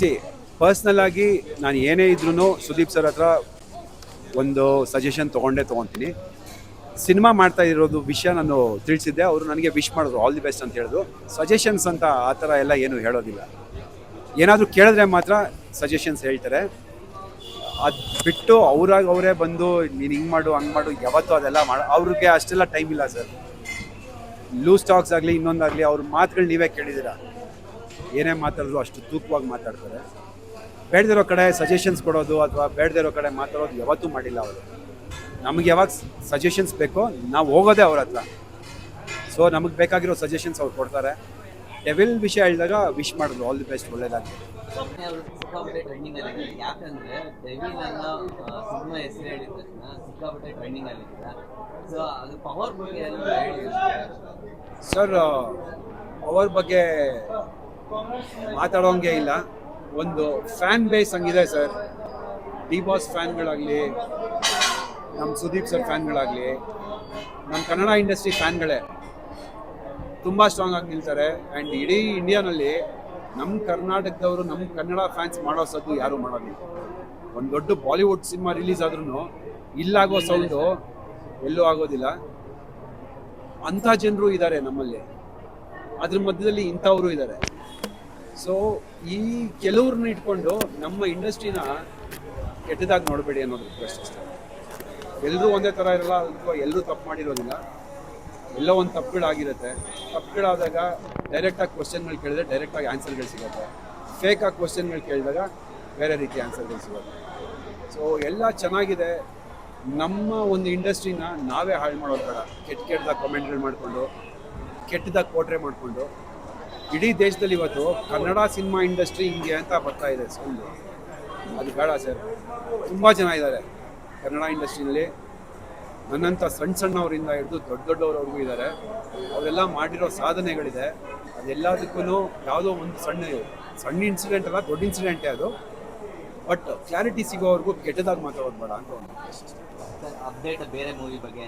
C personal ಆಗಿ ನಾನು ಏನೇ ಇದ್ರೂ ಸುದೀಪ್ ಸರ್ ಹತ್ರ ಒಂದು ಸಜೆಷನ್ ತೊಗೊಂಡೇ ತೊಗೊತೀನಿ. ಸಿನಿಮಾ ಮಾಡ್ತಾ ಇರೋದು ವಿಷಯ ನಾನು ತಿಳಿಸಿದ್ದೆ. ಅವರು ನನಗೆ ವಿಶ್ ಮಾಡಿದ್ರು. ಆಲ್ ದಿ ಬೆಸ್ಟ್ ಅಂತ ಹೇಳಿದ್ರು. ಸಜೆಷನ್ಸ್ ಅಂತ ಆ ಥರ ಎಲ್ಲ ಏನು ಹೇಳೋದಿಲ್ಲ. ಏನಾದರೂ ಕೇಳಿದ್ರೆ ಮಾತ್ರ ಸಜೆಷನ್ಸ್ ಹೇಳ್ತಾರೆ. ಅದು ಬಿಟ್ಟು ಅವ್ರಾಗ ಅವರೇ ಬಂದು, ನೀನು ಹಿಂಗೆ ಮಾಡು, ಹಂಗೆ ಮಾಡು, ಯಾವತ್ತೂ ಅದೆಲ್ಲ ಮಾಡ, ಅವ್ರಿಗೆ ಅಷ್ಟೆಲ್ಲ ಟೈಮ್ ಇಲ್ಲ ಸರ್. ಲೂಸ್ ಟಾಕ್ಸ್ ಆಗಲಿ, ಇನ್ನೊಂದಾಗಲಿ ಅವ್ರ ಮಾತುಗಳು ನೀವೇ ಕೇಳಿದ್ದೀರಾ. ಏನೇ ಮಾತಾಡಿದ್ರು ಅಷ್ಟು ತೂಕವಾಗಿ ಮಾತಾಡ್ತಾರೆ. ಬೇಡದಿರೋ ಕಡೆ ಸಜೆಷನ್ಸ್ ಕೊಡೋದು ಅಥವಾ ಬೇಡದಿರೋ ಕಡೆ ಮಾತಾಡೋದು ಯಾವತ್ತೂ ಮಾಡಿಲ್ಲ ಅವರು. ನಮಗೆ ಯಾವಾಗ ಸಜೆಷನ್ಸ್ ಬೇಕೋ ನಾವು ಹೋಗೋದೇ ಅವ್ರ ಹತ್ರ. ಸೊ ನಮಗೆ ಬೇಕಾಗಿರೋ ಸಜೆಷನ್ಸ್ ಅವ್ರು ಕೊಡ್ತಾರೆ. ಡೆವಿಲ್ ವಿಷಯ ಹೇಳಿದಾಗ ವಿಶ್ ಮಾಡಿದ್ರು ಆಲ್ ದಿ ಬೆಸ್ಟ್ ಒಳ್ಳೇದಾಗಿ ಸರ್ ಅವ್ರ ಬಗ್ಗೆ ಮಾತಾಡೋಂಗೆ ಇಲ್ಲ. ಒಂದು ಫ್ಯಾನ್ ಬೇಸ್ ಹಂಗಿದೆ ಸರ್ ಡಿ ಬಾಸ್ ಫ್ಯಾನ್ಗಳಾಗಲಿ ನಮ್ಮ ಸುದೀಪ್ ಸರ್ ಫ್ಯಾನ್ಗಳಾಗಲಿ ನಮ್ಮ ಕನ್ನಡ ಇಂಡಸ್ಟ್ರಿ ಫ್ಯಾನ್ಗಳೇ ತುಂಬ ಸ್ಟ್ರಾಂಗ್ ಆಗಿ ನಿಲ್ತಾರೆ. ಆ್ಯಂಡ್ ಇಡೀ ಇಂಡಿಯಾನಲ್ಲಿ ನಮ್ಮ ಕರ್ನಾಟಕದವರು ನಮ್ಮ ಕನ್ನಡ ಫ್ಯಾನ್ಸ್ ಮಾಡೋ ಸದ್ದು ಯಾರೂ ಮಾಡೋದಿಲ್ಲ. ಒಂದು ದೊಡ್ಡ ಬಾಲಿವುಡ್ ಸಿನಿಮಾ ರಿಲೀಸ್ ಆದ್ರೂ ಇಲ್ಲಾಗೋ ಸೌಂಡು ಎಲ್ಲೂ ಆಗೋದಿಲ್ಲ. ಅಂಥ ಜನರು ಇದ್ದಾರೆ ನಮ್ಮಲ್ಲಿ. ಅದ್ರ ಮಧ್ಯದಲ್ಲಿ ಇಂಥವರು ಇದ್ದಾರೆ ಸೊ ಈ ಕೆಲವ್ರನ್ನ ಇಟ್ಕೊಂಡು ನಮ್ಮ ಇಂಡಸ್ಟ್ರಿನ ಕೆಟ್ಟದಾಗಿ ನೋಡಬೇಡಿ ಅನ್ನೋದು ರಿಕ್ವೆಸ್ಟ್ ಅಷ್ಟೇ. ಎಲ್ಲರೂ ಒಂದೇ ಥರ ಇರಲ್ಲ, ಅಥವಾ ಎಲ್ಲರೂ ತಪ್ಪು ಮಾಡಿರೋದಿಲ್ಲ. ಎಲ್ಲೋ ಒಂದು ತಪ್ಪುಗಳಾಗಿರುತ್ತೆ ತಪ್ಪುಗಳಾದಾಗ ಡೈರೆಕ್ಟಾಗಿ ಕ್ವಶನ್ಗಳು ಕೇಳಿದ್ರೆ ಡೈರೆಕ್ಟಾಗಿ ಆನ್ಸರ್ಗಳು ಸಿಗುತ್ತೆ. ಫೇಕಾಗಿ ಕ್ವಶನ್ಗಳು ಕೇಳಿದಾಗ ಬೇರೆ ರೀತಿ ಆನ್ಸರ್ಗಳು ಸಿಗುತ್ತೆ. ಸೊ ಎಲ್ಲ ಚೆನ್ನಾಗಿದೆ. ನಮ್ಮ ಒಂದು ಇಂಡಸ್ಟ್ರಿನ ನಾವೇ ಹಾಳು ಮಾಡೋದು ಬೇಡ ಕೆಟ್ಟ ಕೆಟ್ಟದಾಗ ಕಮೆಂಟ್ಗಳು ಮಾಡಿಕೊಂಡು ಕೆಟ್ಟದಾಗ ಕೋಟ್ರೆ ಮಾಡಿಕೊಂಡು ಇಡೀ ದೇಶದಲ್ಲಿ ಇವತ್ತು ಕನ್ನಡ ಸಿನಿಮಾ ಇಂಡಸ್ಟ್ರಿ ಹಿಂಗೆ ಅಂತ ಬರ್ತಾ ಇದೆ ಸೌಂಡು ಅದು ಬೇಡ ಸರ್. ತುಂಬ ಜನ ಇದ್ದಾರೆ ಕನ್ನಡ ಇಂಡಸ್ಟ್ರಿನಲ್ಲಿ. ನನ್ನಂಥ ಸಣ್ಣ ಸಣ್ಣವರಿಂದ ಹಿಡಿದು ದೊಡ್ಡ ದೊಡ್ಡವ್ರವ್ರಿಗೂ ಇದ್ದಾರೆ. ಅವರೆಲ್ಲ ಮಾಡಿರೋ ಸಾಧನೆಗಳಿದೆ. ಅದೆಲ್ಲದಕ್ಕೂ ಯಾವುದೋ ಒಂದು ಸಣ್ಣ ಸಣ್ಣ ಇನ್ಸಿಡೆಂಟ್ ಅಲ್ಲ, ದೊಡ್ಡ ಇನ್ಸಿಡೆಂಟೇ ಅದು ಬಟ್ ಕ್ಲಾರಿಟಿ ಸಿಗೋವರೆಗೂ ಕೆಟ್ಟದಾಗಿ ಮಾತಾಡೋದು ಬೇಡ ಅಂತ ಅಪ್ಡೇಟ್ ಬೇರೆ ಮೂವಿ ಬಗ್ಗೆ